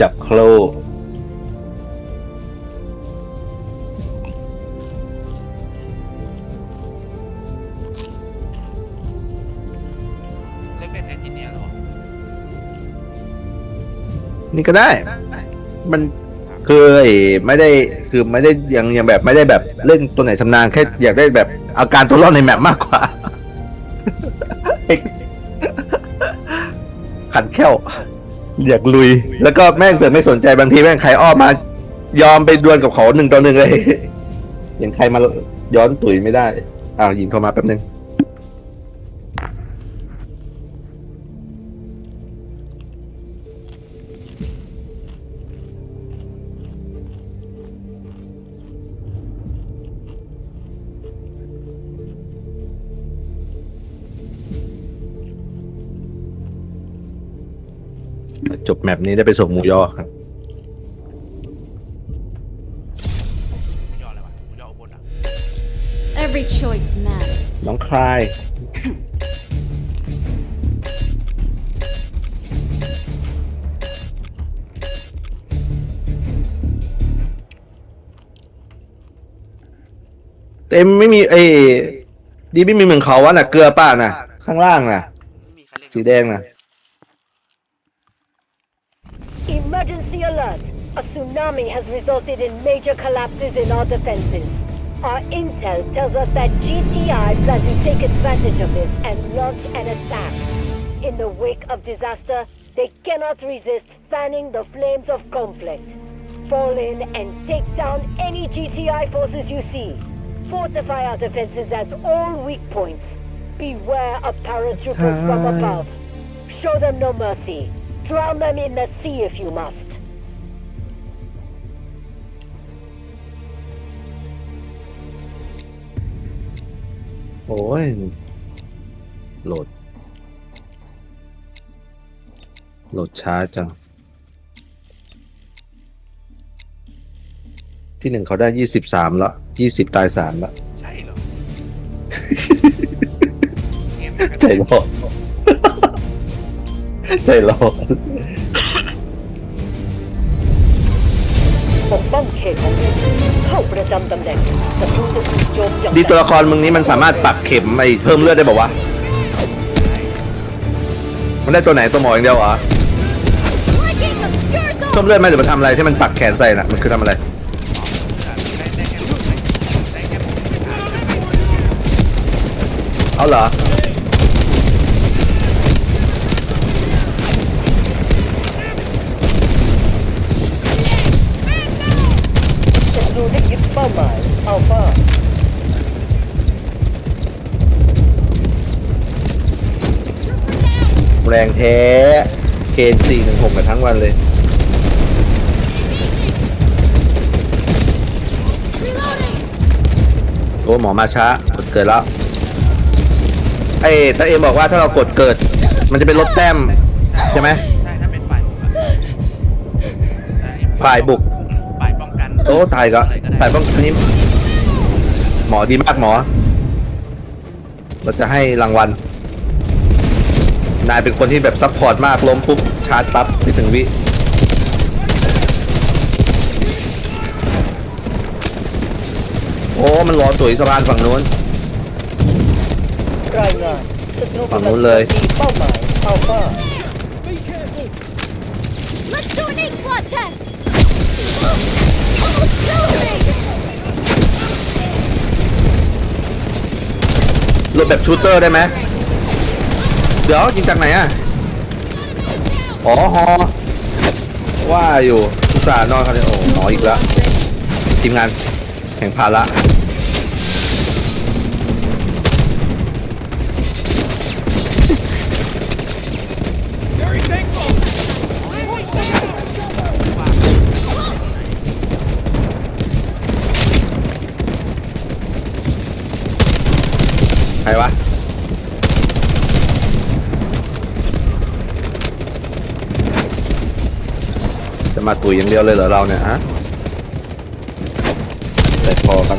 จับโคลเล่นเป็นเอนจิเนียร์เหรอนี่ก็ได้ มันคือไอ้ไม่ได้คือไม่ได้ยังยังแบบไม่ได้แบบเล่นตัวไหนชำนาญแค่อยากได้แบบอาการตัวรอดในแมปมากกว่า ขันแค่ว อยากลุย แล้วก็แม่งเสือกไม่สนใจบางทีแม่งใครอ้อมมา ยอมไปดวลกับเขาหนึ่งต่อหนึ่งเลยอย่างใครมาย้อนตุ๋ยไม่ได้อ้าวยิงเข้ามาแป๊บนึง แมปนี้ได้ไปส่งหมูยอครับหมูยออะไรวะหมูยออุบลอะ Every choice matters. น้องคลาย เต็มไม่มีเอ้ยดีไม่มีเหมือนเขาวะน่ะเกลือป้าน่ะ ข้างล่างน่ะไม่มีใครเล่นสีแดงน่ะ A tsunami has resulted in major collapses in our defenses. Our intel tells us that GTI plans to take advantage of this and launch an attack. In the wake of disaster, they cannot resist fanning the flames of conflict. Fall in and take down any GTI forces you see. Fortify our defenses at all weak points. Beware of paratroopers from above. Show them no mercy. Drown them in the sea if you must. โอ้ยโหลด โหลดช้าจัง ที่หนึ่งเขาได้ยี่สิบสามละยี่สิบตายสามละใช่เหรอเกมใจร้อนใจร้อน ปกป้องเขตของคุณเข้าประจำตำแหน่งศัตรูจะถูกโจมอย่างดีตัวละครมึงนี้มันสามารถปักเข็มไอ้เพิ่มเลือดได้บอกวะมันได้ตัวไหนตัวหมออย่างเดียวเหรอ Flicking obscures เพิ่มเลือดไหมหรือมันทำอะไรที่มันปักแขนใส่น่ะมันคือทำอะไร เอาเหรอ หมายอัลฟาแรงแท้เคนสี่หนึ่งหกกันทั้งวันเลย Reloading! โอ้หมอมาช้ากดเกิดแล้ว ไอ้ตาเอ็มบอกว่าถ้าเรากดเกิด มันจะเป็นลดแต้ม ใช่ไหมใช่ถ้าเป็นฝ่ายบุกอะอันนี้ฝ่ายบุก ฝ่ายป้องกัน โอ้ตายก็ อะไรก็ได้ตายป้องอันนี้หมอดีมากหมอ เราจะให้รางวัล นายเป็นคนที่แบบซัพพอร์ตมากล้มปุ๊บ ชาร์จปั๊บไม่ถึงวิ โอ้ มันรอตุ๋ยสะพานฝั่งนู้น รายงานศัตรูฝั่งกำลันู้นเลย โจมตีเป้าหมายอัลฟา Let's do an ink blot test! หลบแบบชูเตอร์ได้ไหม เดี๋ยวยิงจากไหนอะ อ๋อฮอว่าอยู่อุตส่าห์นอนครับเนี่ยโอ้หมออีกแล้วทีมงานแห่งภาระ ใครวะุยอย่างเดียวเลยเหรอเราเนี่ยฮะแต่พอกัน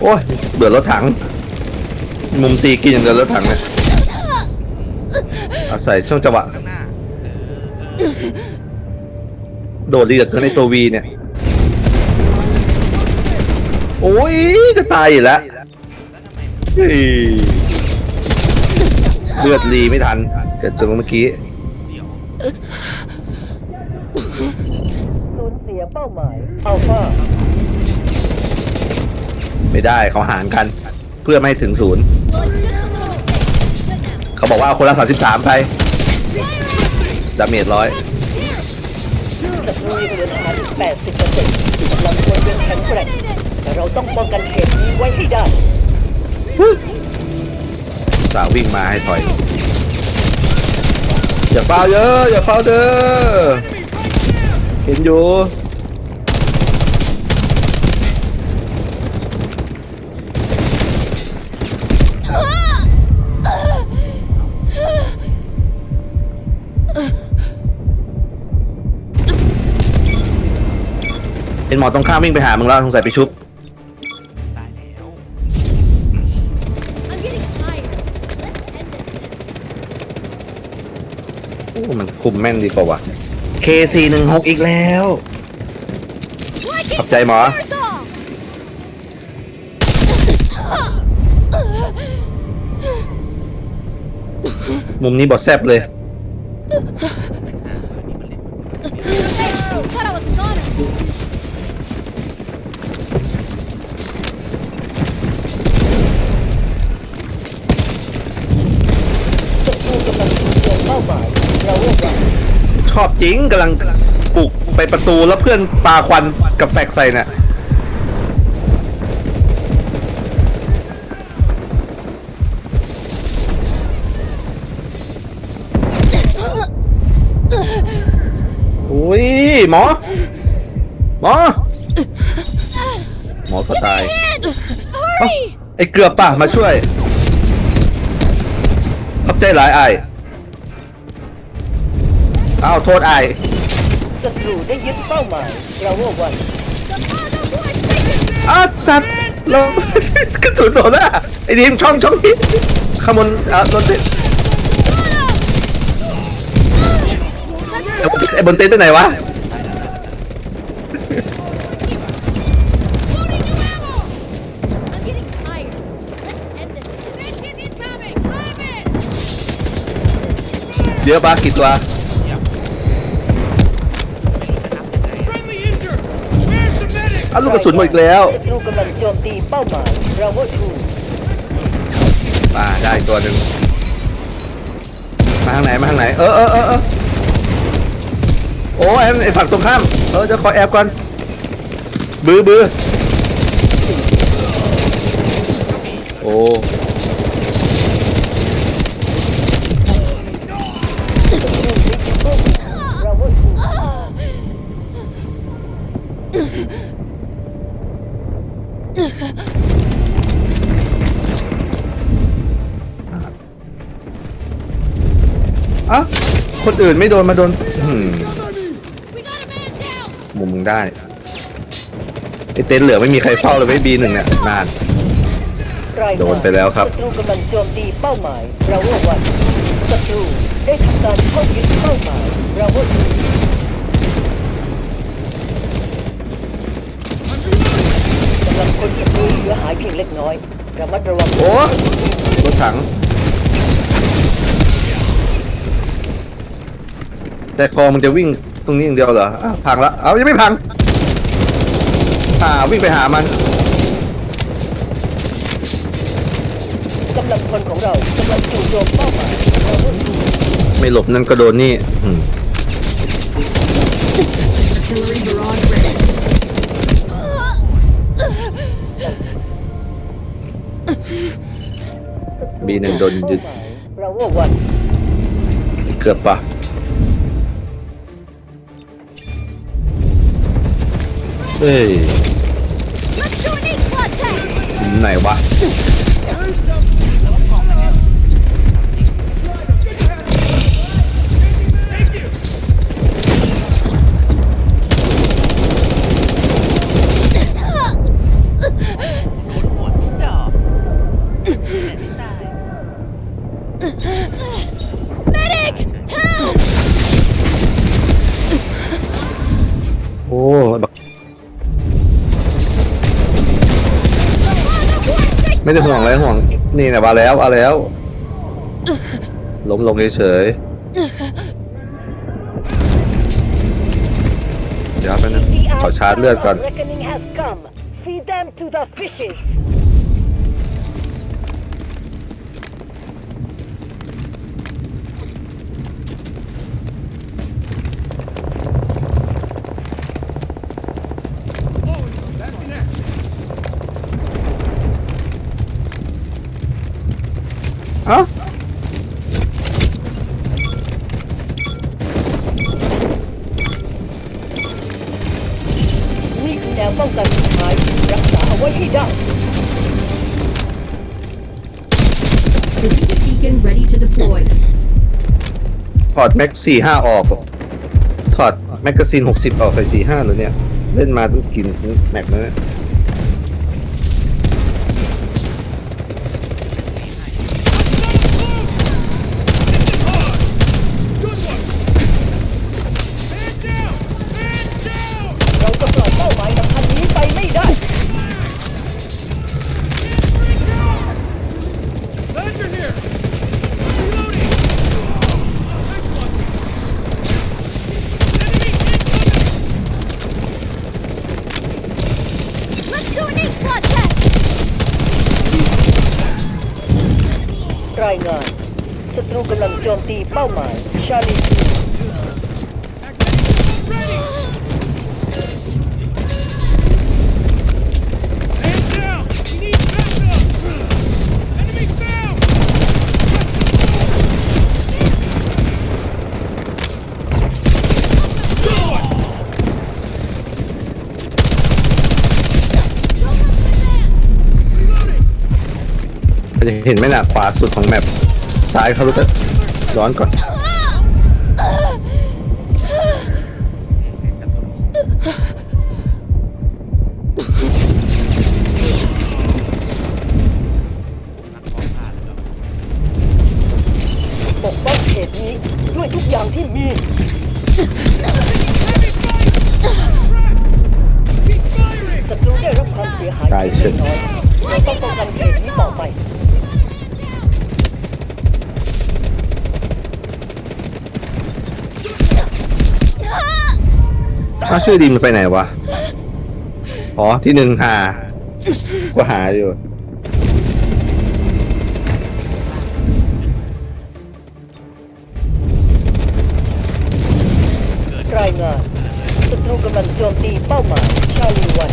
โอ้ยเบื่อรถถัง มุมตีกินอย่างเดียวรถถังเนี่ยอาศัยช่วงจังหวะโดดดีเหลือเกินในตัววีเนี่ย โอ้ยจะตายอยู่แล้วเลือดรีไม่ทัน เกิดตัวเมื่อกี้ สูญเสียเป้าหมายอัลฟาไม่ได้เขาหารกัน เพื่อไม่ให้ถึงศูนย์ Well, it's just a little mistake. Good now. เขาบอกว่าคนละ33ไปดาเมจร้อยศัตรูยังเหลือทหารอีก80เปอร์เซ็นต์กำลังพลยังแข็งแกร่งแต่เราต้องป้องกันเขตนี้ไว้ให้ได้ สาววิ่งมาให้ถอย อย่าฟาวเยอะอย่าฟาวเด้อเห็นอยู่เห็นหมอตรงข้ามวิ่งไปหามึงแล้วสงสัยไปชุบ คุมแม่นดีกว่าว่ะ K416 อีกแล้ว Liking Khập chạy mà. Scars off. มุมนี้บอดแซบเลย Thought I was a goner. ศัตรูกำลังถูกโจมเป้าหมาย เราเรียกว่า ชอบจริงกำลังปลุกไปประตูแล้วเพื่อนปาควันกับแฟกใส่น่ะอุ้ยหมอ หมอ หมอก็ตาย And hurry! ไอ้เกือบป่ะ มาช่วย ขอบใจหลายไอ้ายอ้าวโทษไอ้ายศัตรูได้ยึดเป้าหมายเราเรียกว่า The Father Boy Station! อ้าวสัตว์ลงกระสุนโดนอะไอ้ดีมช่องช่องนี้ขโมยอะรถเต้นไอ้บนเต้นไปไหนวะ I'm getting tired. Let's end this. Mission incoming! Climb in! เดี๋ยวปากี่ตัว อะอ้าวลูกกระสุนหมดอีกแล้วศัตรูกำลังโจมตีเป้าหมายเราว่าทูมาได้อีกตัวหนึ่งมาทางไหนมาทางไหนเออเออเออเออโอ้ไอ้ไอ้ฝั่งตรงข้ามเออจะขอแอบก่อนบือบือโอ้เราว่าทู คนอื่นไม่โดนมาโดนอืมมุมมึงได้ไอเต็นท์เหลือไม่มีใครเฝ้าเลยไว้บีหนึ่งเนี่ยนาน โดนไปแล้วครับ ศัตรูกำลังโจมตีเป้าหมายเราเรียกว่าศัตรูได้ทำการเข้ายึดเป้าหมายเราว่าทูกำลังคนศัตรูเหลือหายเพียงเล็กน้อยระมัดระวังโอ้รถถัง แต่คอมึงจะวิ่งตรงนี้อย่างเดียวเหรออ้าวพังละเอายังไม่พัง อ่าวิ่งไปหามัน กำลังพลของเรากำลังจู่โจมเป้าหมายเราว่าทูไม่หลบนั่นก็โดนนี่อืมบีหนึ่งโดนยึดเราว่าวัน เกือบปะ เอ้ย Let's do an ink blood test! ไหนวะ ห่วงอะไรห่วง นี่นะมาแล้วมาแล้วล้มลงเฉยเดี๋ยวแป๊บนึงขอชาร์จเลือดก่อน อ้านี่คือแนวป้องกันสุดท้ายรักษาเอาไว้ให้ได้ Precision beacon ready to deploy. ถอดแม็กสี่ห้าออกถอดแมกกาซีนหกสิบออกใส่สี่ห้าเลยเนี่ย เล่นมาต้องกินแม็กนะเนี่ย ตรูกำลังโจมตีเป้าหมายชาลีจะเห็นไหมน่ะขวาสุดของแมป ซ้ายเขารู้กันย้อนก่อน อ้าวชื่อดีมันไปไหนวะ อ๋อที่หนึ่งหาก็หาอยู่ รายงานศัตรูกำลังโจมตีเป้าหมายชาลีวัน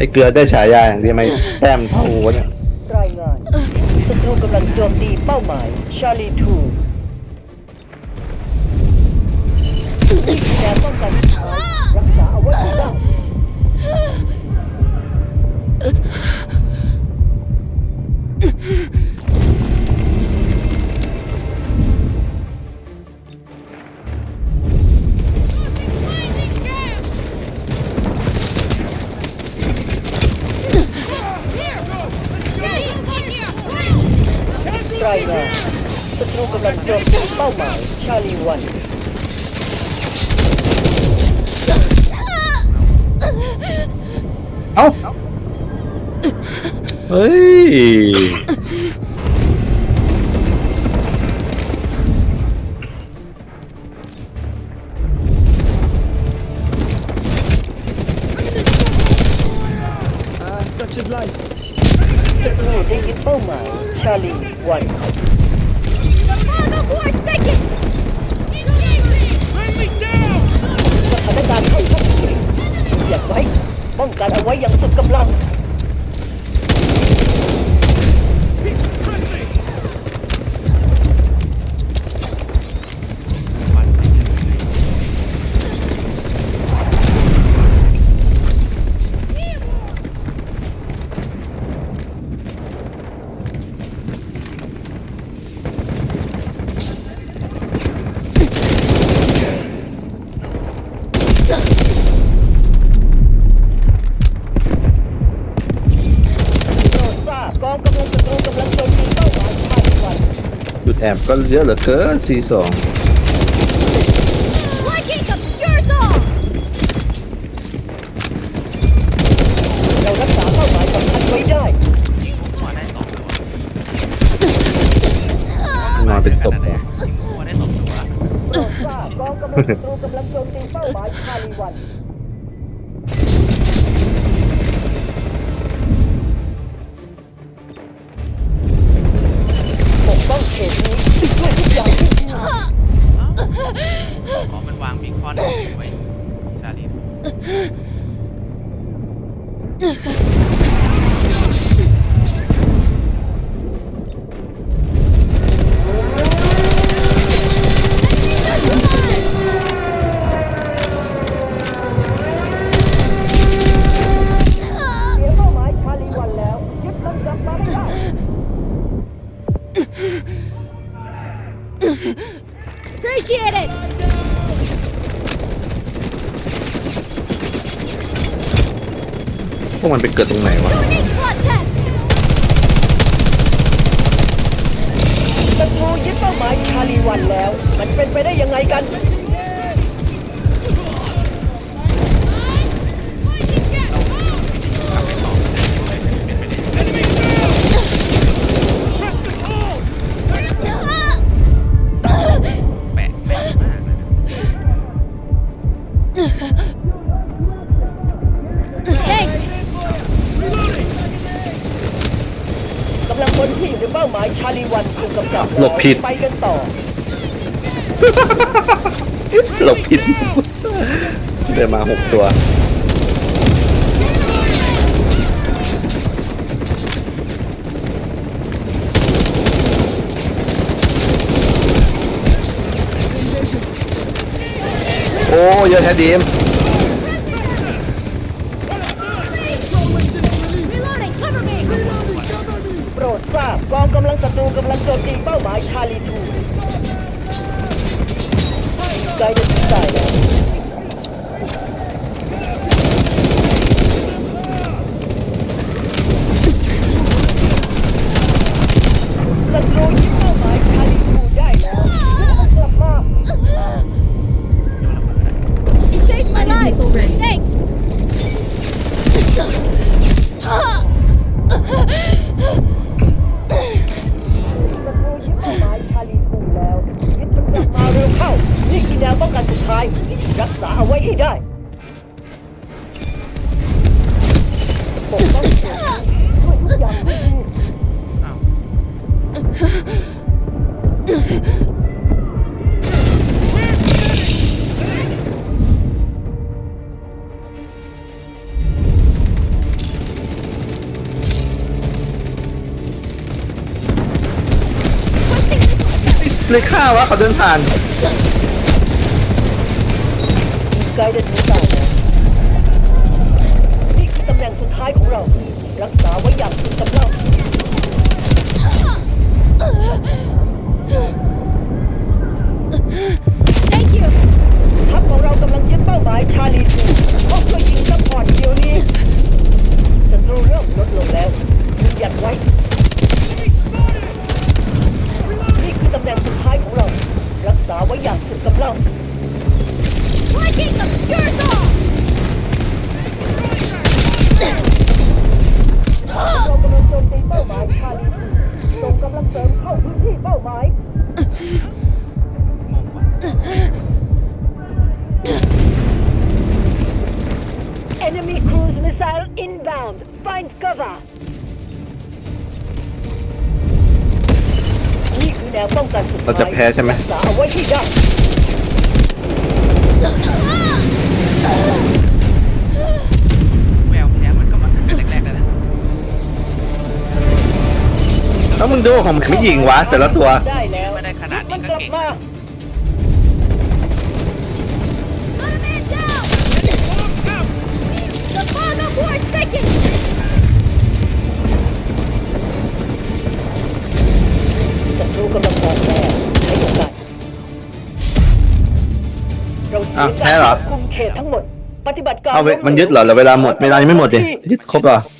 ไอ้เกลือได้ฉายาอย่างเดียวไหมแต้มเท่าหัวเนี่ยรายงานศัตรูกำลังโจมตีเป้าหมายชาลีทูแนวป้องกันสุดท้ายรักษาเอาไว้ให้ได้ รายงานศัตรูกำลังโจมตีเป้าหมายชาลีวัน เอ้า เฮ้ย แอบก็เยอะเหลือเกินสี่สอง Lightning obscures all! เรารักษาเป้าหมายสำคัญไว้ได้ ยิงลูกหัวได้สองตัวนอนเป็นศพเลเลยยยิงลูกหัวได้สองตัวโปรดทราบกองกำลังศัตรูกำลังโจมตีเป้าหมายคาริวัน Ugh. มันไปเกิดตรงไหนวะ ผิด ไปกันต่อ หลบผิด เดินมาหกตัว โอ้เยอะแท้ดีม Reloading! Cover me! โปรดทราบกองกำลัง ศัตรูกำลังโจมตีเป้าหมายชาลีทูไกด์จะตายแล้วาหมายชาลีทูแล้วยึดมันกลับมาเร็วเข้า นี่คือแนวป้องกันสุดท้าย รักษาเอาไว้ให้ได้ปกป้องเขตนี้ด้วยทุกอย่างที่มี อ้าว เลยฆ่าวะเขาเดินผ่านไก Enemy cruise missile inbound. Find cover. นี่คือแนวป้องกันสุดท้ายเราจะแพ้ใช่ไหม รักษาเอาไว้ให้ได้แววแพ้มันก็มาตั้งแต่แรกๆแล้วนะแล้วมึงดูของมันไม่ยิงวะ แต่ละตัว ได้แล้วไม่ได้ขนาดนี้มันก็กลับเก่งมา The fog of war is thicken! ศัตรูกำลังบอกแน่ใช้โอกาสเราเสีอะยแพ้เหรอ การควบคุมเขตทั้งหมด ปฏิบัติการเอาเวมันยึดเหรอแล้วเวลาหมดเวลายังไม่หมดดิยึดครบเหรอเ